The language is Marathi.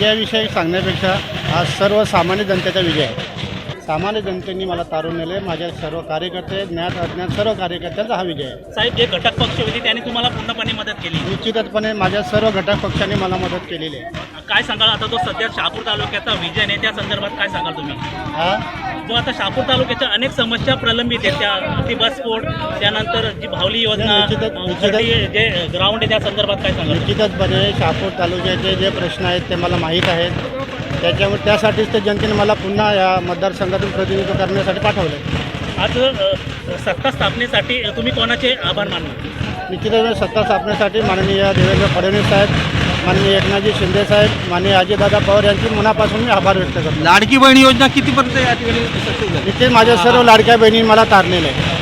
विजयाविषयी सांगण्यापेक्षा हा सर्वसामान्य जनतेचा विजय आहे. सामान्य जनतेने मला तारून नेले माझ्या सर्व कार्यकर्ते ज्ञात अज्ञात सर्व कार्यकर्त्यांचा हा विजय आहे. साहेब जे घटक पक्ष होते त्यांनी तुम्हाला पूर्णपणे मदत केली. निश्चितपणे माझ्या सर्व घटक पक्षांनी मला मदत केलेली आहे. काय सांगाल? आता जो सध्या शहापूर तालुक्याचा विजय आहे त्या संदर्भात काय सांगाल तुम्ही? हा? जो आता शहापूर तालुक्याच्या अनेक समस्या प्रलंबित आहेत. त्या ती बसपोर्ट त्यानंतर जी भावली योजना निश्चितच- निश्चितच. जे ग्राउंड आहे त्या संदर्भात काय सांगाल? निश्चितचपणे शहापूर तालुक्याचे जे प्रश्न आहेत ते मला माहीत आहेत. त्याच्यामुळे त्यासाठीच ते जनतेने मला पुन्हा या मतदारसंघातून प्रतिनिधित्व करण्यासाठी पाठवलं आज सत्ता स्थापनेसाठी तुम्ही कोणाचे आभार मानणार? निश्चितपणे सत्ता स्थापनेसाठी माननीय देवेंद्र फडणवीस साहेब माननीय एकनाथजी शिंदे साहेब माननीय अजितदादा पवार यांची मनापासून मी आभार व्यक्त करतो. लाडकी बहीण योजना कितीपर्यंत या ठिकाणी सक्सेस झाली? इथे माझ्या सर्व लाडक्या बहिणी मला तारलेल्या आहे